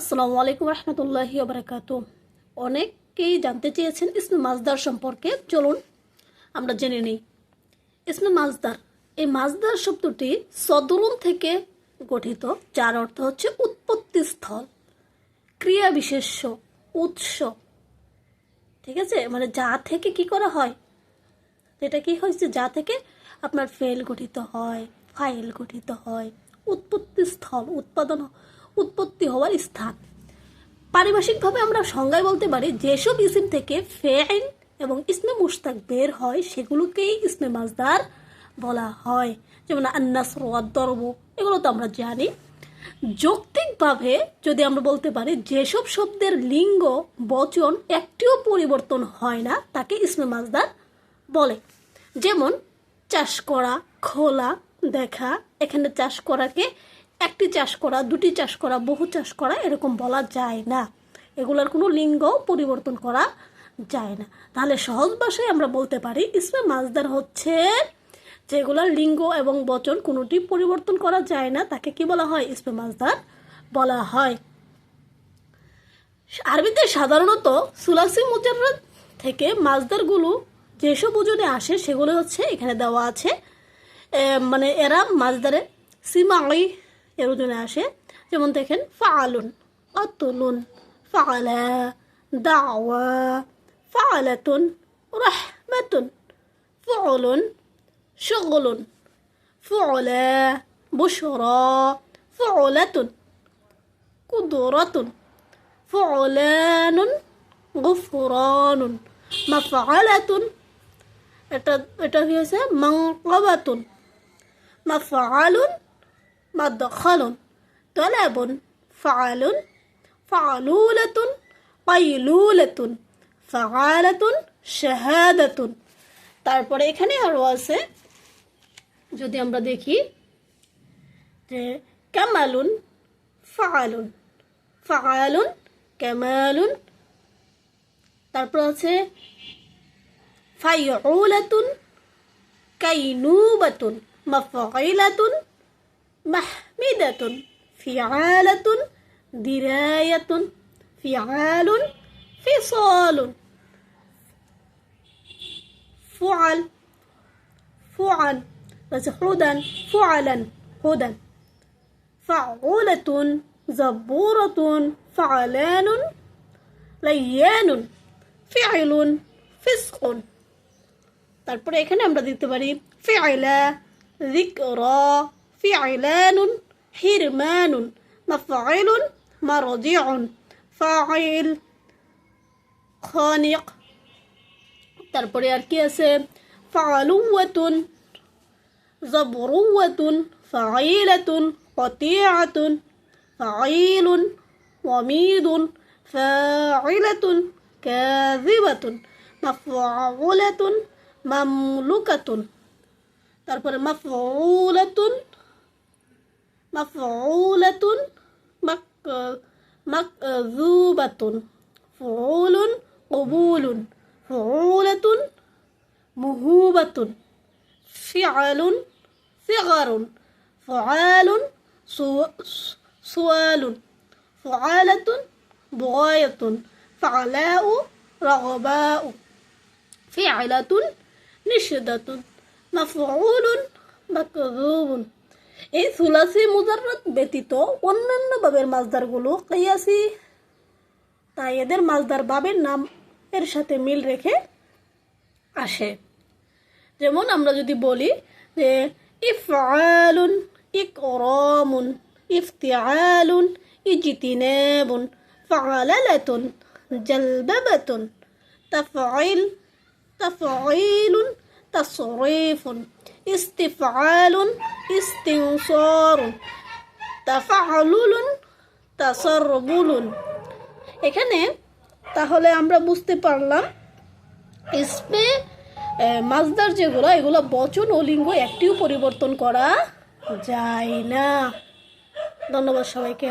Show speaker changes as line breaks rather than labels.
আসসালামু আলাইকুম রহমতুল্লাহি বারাকাত। অনেকেই জানতে চেয়েছেন ইসমে মাজদার সম্পর্কে। চলুন, আমরা জেনে নিই। ইসমে মাজদার, এই মাজদার শব্দটি সদরুন থেকে গঠিত, যার অর্থ হচ্ছে উৎপত্তি স্থল, ক্রিয়া বিশেষ্য, উৎস। ঠিক আছে? মানে যা থেকে কি করা হয়? এটা কি হয়েছে? যা থেকে আপনার ফেল গঠিত হয় ফাইল গঠিত হয়, উৎপত্তি স্থল, উৎপাদন উৎপত্তি হওয়ার স্থান। পারিভাষিকভাবে আমরা সংজ্ঞায় বলতে পারি, যেসব ইসিম থেকে ফেইন এবং ইসমে মুস্তাক বের হয়, সেগুলোকেই ইসমে মাজদার বলা হয়। যেমন আন্নাসর দর্ব এগুলো তো আমরা জানি। যৌক্তিকভাবে যদি আমরা বলতে পারি, যেসব শব্দের লিঙ্গ, বচন একটিও পরিবর্তন হয় না, তাকে ইসমে মাজদার বলে। যেমন, চাষ করা, খোলা, দেখা, এখানে চাষ করাকে একটি চাষ করা, দুটি চাষ করা, বহু চাষ করা এরকম বলা যায় না। এগুলোর কোনো লিঙ্গ পরিবর্তন করা যায় না। তাহলে সহজ ভাষায় আমরা বলতে পারি, ইসমে মাজদার হচ্ছে যেগুলোর লিঙ্গ এবং বচন কোনোটি পরিবর্তন করা যায় না, তাকে কি বলা হয়? ইসমে মাজদার বলা হয়। আরবিতে সাধারণত সুলাসি মুজাররদ থেকে মাজদারগুলো যেসব ওজনে আসে সেগুলো হচ্ছে এখানে দেওয়া আছে মানে এরা মাজদারে সিমাই এর ওজনে আসে যেমন দেখেন ফালুন অতুলুন ফালা দাওয়া ফালাতুন রাহমাতুন ফুলুন شغل فعلا بشرى فعلة قدرة فعلان غفران مفعلة এটা এটা হয়েছে মাংকাবাতুন মাফআলুন মাদখালুন তলাবুন ফাআলুন ফাআলুলাতুন কাইলুলাতুন ফাআলাতুন শাহাদাতুন তারপরে এখানে আরও আছে, যদি আমরা দেখি, যে কামালুন ফাআলুন ফাআলুন কামালুন, তারপর আছে ফাইউলাতুন কাইনুবাতুন মাফাইলাতুন মাহমিদাতুন ফিআলাতুন দিরায়াতুন ফিআলুন ফিসালুন فعل فعل بس هدى فعلا هدى فعولة زبورة فعلان ليان فعل فسق তারপরে এখানে আমরা দিতে পারি ফিআলা ذكرى فعلان حرمان مفعل مرجع فاعل خانق তারপরে আর কি আছে ফালুওয়াতুন জবরুওয়াতুন ফাইলাতুন কতিয়াতুন ফাইলুন ওয়ামিদুন ফাইলাতুন কাযিবাতুন মাফউলাতুন মামলুকাতুন তারপরে মাফউলাতুন مفعولة مكذوبة. فعول قبول. فعولة مهوبة. فعل ثغر فعال سوال فعالة بغاية. فعلاء رغباء. فعلة نشدة. مفعول مكذوب. এই সুলাসি মুজাররদ ব্যতীত অন্যান্য বাবের মাজদারগুলো কিয়াসি তাই এদের মাজদার বাবের নাম এর সাথে মিল রেখে আসে যেমন আমরা যদি বলি যে ইফআলুন ইকরামুন ইফতিআলুন ইজতিনাবুন ফাআলালাতুন জালবাবাতুন তাফঈল তাফঈলুন تصريف استفعال استنصار تفعلل تصربل এখানে তাহলে আমরা বুঝতে পারলাম ইসমে মাজদার যেগুলো এগুলো বচন ও লিঙ্গ একটিও পরিবর্তন করা যায় না ধন্যবাদ সবাইকে